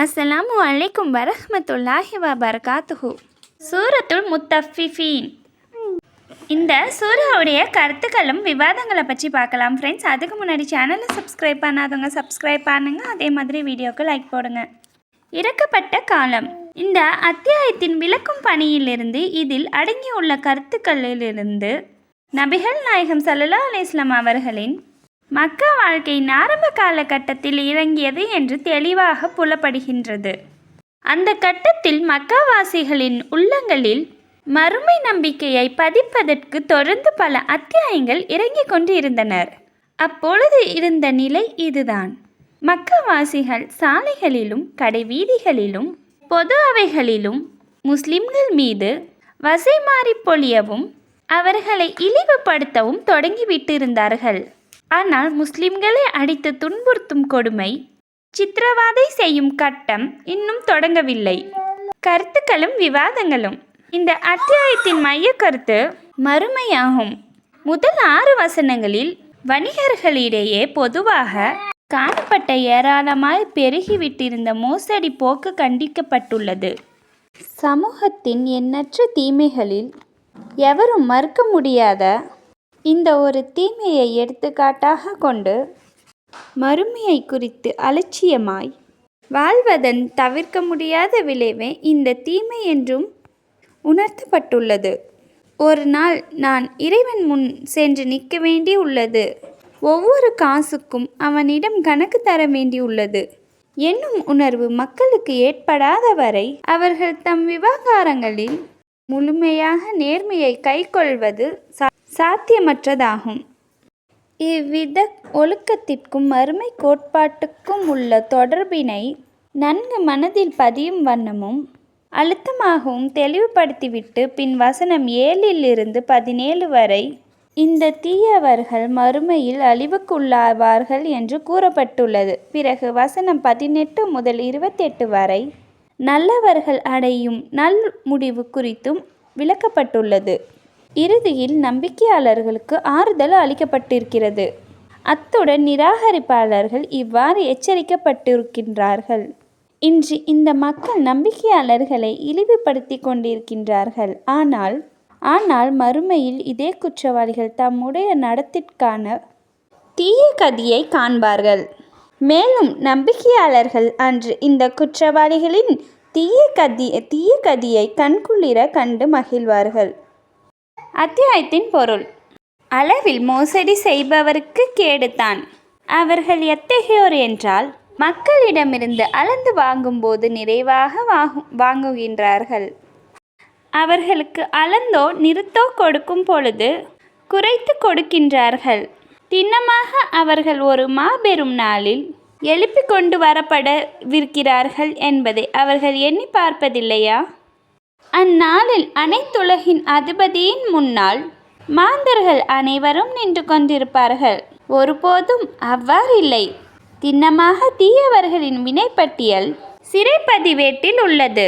அஸ்ஸலாமு அலைக்கும் வரஹமத்துல்லாஹி வபர்காத்துஹு. சூரத்துல் முத்தஃபிஃபீன். இந்த சூறாவுடைய கருத்துக்களும் விவாதங்களை பற்றி பார்க்கலாம் ஃப்ரெண்ட்ஸ் அதுக்கு முன்னாடி சேனலை சப்ஸ்கிரைப் பண்ணாதவங்க சப்ஸ்கிரைப் பண்ணுங்கள் அதே மாதிரி வீடியோக்கு லைக் போடுங்க. இறக்கப்பட்ட காலம். இந்த அத்தியாயத்தின் விளக்கும் பணியிலிருந்து இதில் அடங்கியுள்ள கருத்துக்களிலிருந்து நபிகள் நாயகம் சல்லல்லா அலிஸ்லாம் அவர்களின் மக்கா வாழ்க்கையின் ஆரம்ப காலகட்டத்தில் இறங்கியது என்று தெளிவாக புலப்படுகின்றது. அந்த கட்டத்தில் மக்காவாசிகளின் உள்ளங்களில் மறுமை நம்பிக்கையை பதிப்பதற்கு தொடர்ந்து பல அத்தியாயங்கள் இறங்கிக் கொண்டு இருந்தனர் அப்பொழுது இருந்த நிலை இதுதான். மக்காவாசிகள் சாலைகளிலும் கடைவீதிகளிலும் பொது அவைகளிலும் முஸ்லிம்கள் மீது வசை மாறி பொழியவும் அவர்களை இழிவுபடுத்தவும் தொடங்கிவிட்டிருந்தார்கள். ஆனால் முஸ்லிம்களை அடித்து துன்புறுத்தும் கொடுமை சித்திரவாதை செய்யும் கட்டம் இன்னும் தொடங்கவில்லை. கருத்துக்களும் விவாதங்களும். இந்த அத்தியாயத்தின் மைய கருத்து மறுமையாகும். முதல் ஆறு வசனங்களில் வணிகர்களிடையே பொதுவாக காணப்பட்ட ஏராளமாய் பெருகிவிட்டிருந்த மோசடி போக்கு கண்டிக்கப்பட்டுள்ளது. சமூகத்தின் எண்ணற்ற தீமைகளில் எவரும் மறுக்க முடியாத இந்த ஒரு தீமையை எடுத்துக்காட்டாக கொண்டு மறுமையை குறித்து அலட்சியமாய் வாழ்வதன் தவிர்க்க முடியாத விளைவே இந்த தீமை என்றும் உணர்த்தப்பட்டுள்ளது. ஒரு நாள் நான் இறைவன் முன் சென்று நிற்க வேண்டி உள்ளது. ஒவ்வொரு காசுக்கும் அவனிடம் கணக்கு தர வேண்டியுள்ளது என்னும் உணர்வு மக்களுக்கு ஏற்படாத வரை அவர்கள் தம் விவகாரங்களில் முழுமையாக நேர்மையை கைக்கொள்வது சாத்தியமற்றதாகும். இவ்வித ஒழுக்கத்திற்கும் மறுமை கோட்பாட்டுக்கும் உள்ள தொடர்பினை நன்கு மனதில் பதியும் வண்ணமும் அழுத்தமாகவும் தெளிவுபடுத்திவிட்டு பின் வசனம் ஏழிலிருந்து பதினேழு வரை இந்த தீயவர்கள் மறுமையில் அழிவுக்குள்ளாவார்கள் என்று கூறப்பட்டுள்ளது. பிறகு வசனம் பதினெட்டு முதல் இருபத்தெட்டு வரை நல்லவர்கள் அடையும் நல் முடிவு குறித்தும் விளக்கப்பட்டுள்ளது. இறுதியில் நம்பிக்கையாளர்களுக்கு ஆறுதல் அளிக்கப்பட்டிருக்கிறது. அத்துடன் நிராகரிப்பாளர்கள் இவ்வாறு எச்சரிக்கப்பட்டிருக்கின்றார்கள். இன்று இந்த மக்கள் நம்பிக்கையாளர்களை இழிவுபடுத்தி கொண்டிருக்கின்றார்கள். ஆனால் ஆனால் மறுமையில் இதே குற்றவாளிகள் தம்முடைய நடத்திற்கான தீய கதியை காண்பார்கள். மேலும் நம்பிக்கையாளர்கள் அன்று இந்த குற்றவாளிகளின் தீய கதி தீய கதியை கண்குளிர கண்டு மகிழ்வார்கள். அத்தியாயத்தின் பொருள். அளவில் மோசடி செய்பவருக்கு கேடுதான். அவர்கள் எத்தகையோர் என்றால் மக்களிடமிருந்து அளந்து வாங்கும்போது நிறைவாக வாங்கு வாங்குகின்றார்கள். அவர்களுக்கு அளந்தோ நிறுத்தோ கொடுக்கும் பொழுது குறைத்து கொடுக்கின்றார்கள். திண்ணமாக அவர்கள் ஒரு மாபெரும் நாளில் எழுப்பி கொண்டு வரப்படவிருக்கிறார்கள் என்பதை அவர்கள் எண்ணி பார்ப்பதில்லையா? அந்நாளில் அனைத்துலகின் அதிபதியின் முன்னால் மாந்தர்கள் அனைவரும் நின்று கொண்டிருப்பார்கள். ஒருபோதும் அவ்வாறில்லை திண்ணமாக தீயவர்களின் வினைப்பட்டியல் சிறைப்பதிவேட்டில் உள்ளது.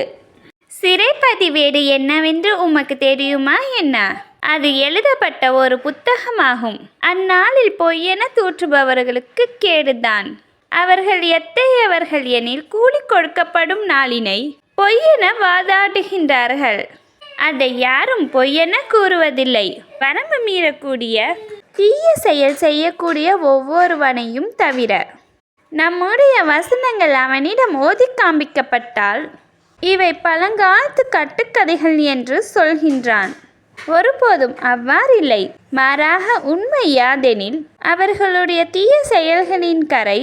சிறைப்பதிவேடு என்னவென்று உமக்கு தெரியுமா என்ன? அது எழுதப்பட்ட ஒரு புத்தகமாகும். அந்நாளில் பொய்யென தூற்றுபவர்களுக்கு கேடுதான். அவர்கள் எத்தகையவர்கள் எனில் கூலி கொடுக்கப்படும் நாளினை பொய்யென வாதாடுகின்றார்கள். அதை யாரும் பொய்யென கூறுவதில்லை. வரம்பு மீறக்கூடிய தீய செயல் செய்யக்கூடிய ஒவ்வொருவனையும் தவிர நம்முடைய வசனங்கள் அவனிடம் ஓதி காண்பிக்கப்பட்டால் இவை பழங்காலத்து கட்டுக்கதைகள் என்று சொல்கின்றான். ஒருபோதும் அவ்வாறில்லை. மாறாக உண்மை யாதெனில் அவர்களுடைய தீய செயல்களின் கரை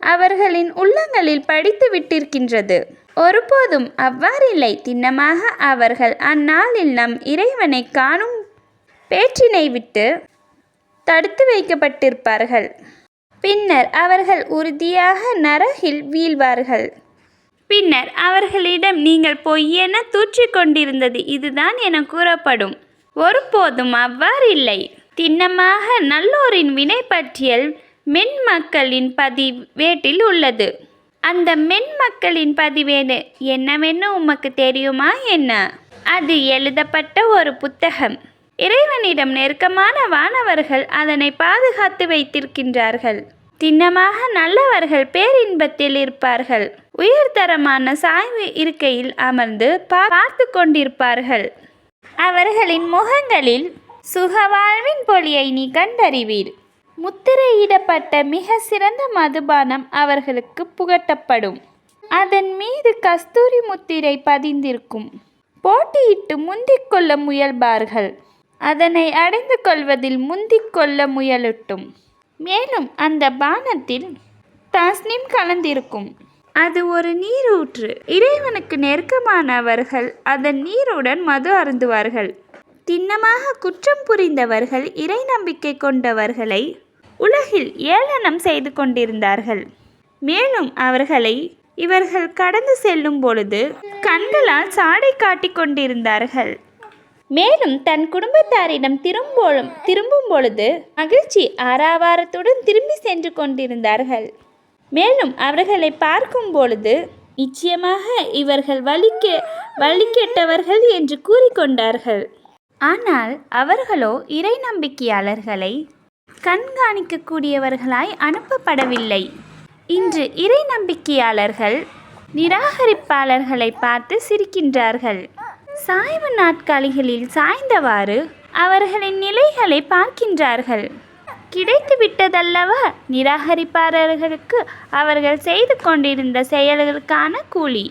அவர்களின் உள்ளங்களில் படித்து விட்டிருக்கின்றது ஒருபோதும் அவ்வாறில்லை. திண்ணமாக அவர்கள் அந்நாளில் நம் இறைவனை காணும் பேற்றினை விட்டு தடுத்து வைக்கப்பட்டிருப்பார்கள். பின்னர் அவர்கள் உறுதியாக நரகில் வீழ்வார்கள். பின்னர் அவர்களிடம் நீங்கள் பொய்யென தூற்றிக் கொண்டிருந்தது இதுதான் என கூறப்படும். ஒருபோதும் அவ்வாறில்லை. திண்ணமாக நல்லோரின் வினை பற்றியல் மென் மக்களின் பதிவேட்டில் உள்ளது. அந்த மென் மக்களின் பதிவேடு என்னவென்னு உமக்கு தெரியுமா என்ன? அது எழுதப்பட்ட ஒரு புத்தகம். இறைவனிடம் நெருக்கமான வானவர்கள் அதனை பாதுகாத்து வைத்திருக்கின்றார்கள். திண்ணமாக நல்லவர்கள் பேரின்பத்தில் இருப்பார்கள். உயர்தரமான சாய்வு இருக்கையில் அமர்ந்து பா- பார்த்து கொண்டிருப்பார்கள். அவர்களின் முகங்களில் சுகவாழ்வின் பொலியை நீ கண்டறிவீர். முத்திரையிடப்பட்ட மிக சிறந்த மதுபானம் அவர்களுக்கு புகட்டப்படும். அதன் மீது கஸ்தூரி முத்திரை பதிந்திருக்கும். போட்டியிட்டு முந்திக் கொள்ள முயல்பார்கள். அதனை அடைந்து கொள்வதில் முந்திக் கொள்ள முயலட்டும். மேலும் அந்த பானத்தில் டாஸ்னிம் கலந்திருக்கும். அது ஒரு நீரூற்று. இறைவனுக்கு நெருக்கமானவர்கள் அதன் நீருடன் மது அருந்துவார்கள். திண்ணமாக குற்றம் புரிந்தவர்கள் இறை நம்பிக்கை கொண்டவர்களை உலகில் ஏளனம் செய்து கொண்டிருந்தார்கள். மேலும் அவர்களை இவர்கள் கடந்து செல்லும் பொழுது கண்களால் சாடை காட்டிக் கொண்டிருந்தார்கள். மேலும் தன் குடும்பத்தாரிடம் திரும்பும் திரும்பும் பொழுது மகிழ்ச்சி ஆறாவாரத்துடன் திரும்பி சென்று கொண்டிருந்தார்கள். மேலும் அவர்களை பார்க்கும் பொழுது நிச்சயமாக இவர்கள் வலிக்க வழி கெட்டவர்கள் என்று கூறிக்கொண்டார்கள் ஆனால் அவர்களோ இறை நம்பிக்கையாளர்களை கண்காணிக்கக்கூடியவர்களாய் அனுப்பப்படவில்லை. இன்று இறை நம்பிக்கையாளர்கள் நிராகரிப்பாளர்களை பார்த்து சிரிக்கின்றார்கள். சாய்வு நாட்காலிகளில் சாய்ந்தவாறு அவர்களின் நிலைகளை பார்க்கின்றார்கள். கிடைத்து விட்டதல்லவா நிராகரிப்பாளர்களுக்கு அவர்கள் செய்து கொண்டிருந்த செயல்களுக்கான கூலி.